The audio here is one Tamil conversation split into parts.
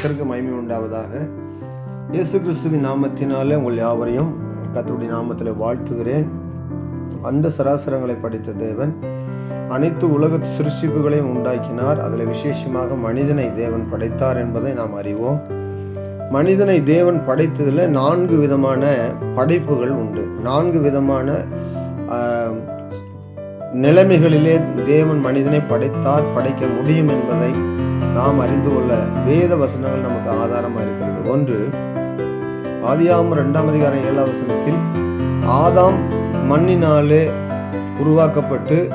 கர்த்தருக்கு மகிமை உண்டாவதாக. இயேசு கிறிஸ்துவின் நாமத்தினாலே உங்கள் யாவரையும் கத்தருடைய நாமத்தில் வாழ்த்துகிறேன். அந்த சராசரங்களை படித்த தேவன் அனைத்து உலக சிருஷ்டிப்புகளையும் உண்டாக்கினார். அதில் விசேஷமாக மனிதனை தேவன் படைத்தார் என்பதை நாம் அறிவோம். மனிதனை தேவன் படைத்ததில் நான்கு விதமான படைப்புகள் உண்டு. நான்கு விதமான நிலைமைகளிலே தேவன் மனிதனை படைத்தார் படைக்க முடியும் என்பதை நாம் அறிந்து கொள்ள வேத வசனங்கள் நமக்கு ஆதாரமாக இருக்கிறது. ஒன்று ஆதியாம் ரெண்டாம் அதிகாரம் ஏழாம் வசனத்தில் ஆதாம் மண்ணினாலே உருவாக்கப்பட்டு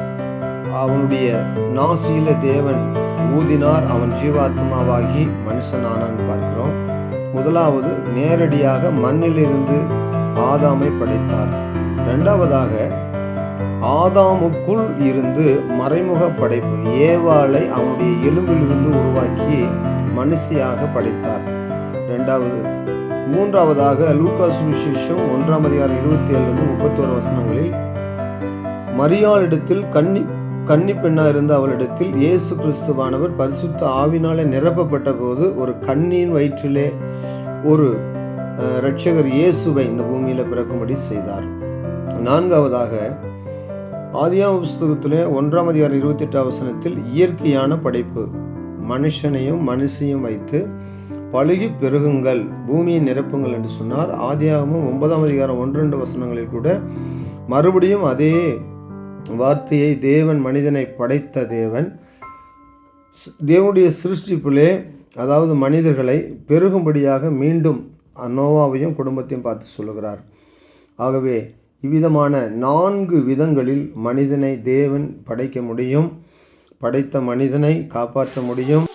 அவனுடைய நாசியில தேவன் ஊதினார் அவன் ஜீவாத்மாவாகி மனுஷனானான் பார்க்கிறோம். முதலாவது நேரடியாக மண்ணிலிருந்து ஆதாமை படைத்தார். இரண்டாவதாக ஆதாமுக்குள் இருந்து மறைமுக படைப்பு ஏவாளை அவனுடைய எலும்பிலிருந்து உருவாக்கி மனுஷியாக படைத்தார். ரெண்டாவது மூன்றாவதாக லூகா சுவிசேஷம் ஒன்றாம் அதிகாரம் இருபத்தி ஏழுலேருந்து முப்பத்தோரு வசனங்களில் மரியாளிடத்தில் கன்னி கன்னி பெண்ணாக இருந்த அவளிடத்தில் இயேசு கிறிஸ்துவானவர் பரிசுத்த ஆவினாலே நிரப்பப்பட்ட போது ஒரு கண்ணியின் வயிற்றிலே ஒரு இரட்சகர் இயேசுவை இந்த பூமியில் பிறக்கும்படி செய்தார். நான்காவதாக ஆதியாம புஸ்தகத்திலே ஒன்றாம் அதிகாரம் இருபத்தி எட்டாம் வசனத்தில் இயற்கையான படைப்பு. மனுஷனையும் மனுஷையும் வைத்து பழுகி பெருகுங்கள் பூமியை நிரப்புங்கள் என்று சொன்னார். ஆதியாகமும் ஒன்பதாம் அதிகாரம் ஒன்று ரெண்டு வசனங்களில் கூட மறுபடியும் அதே வார்த்தையை தேவன் மனிதனை படைத்த தேவன் தேவனுடைய சிருஷ்டிப்பிலே அதாவது மனிதர்களை பெருகும்படியாக மீண்டும் நோவாவையும் குடும்பத்தையும் பார்த்து சொல்லுகிறார். ஆகவே இவ்விதமான நான்கு விதங்களில் மனிதனை தேவன் படைக்க முடியும். படைத்த மனிதனை காப்பாற்ற முடியும்.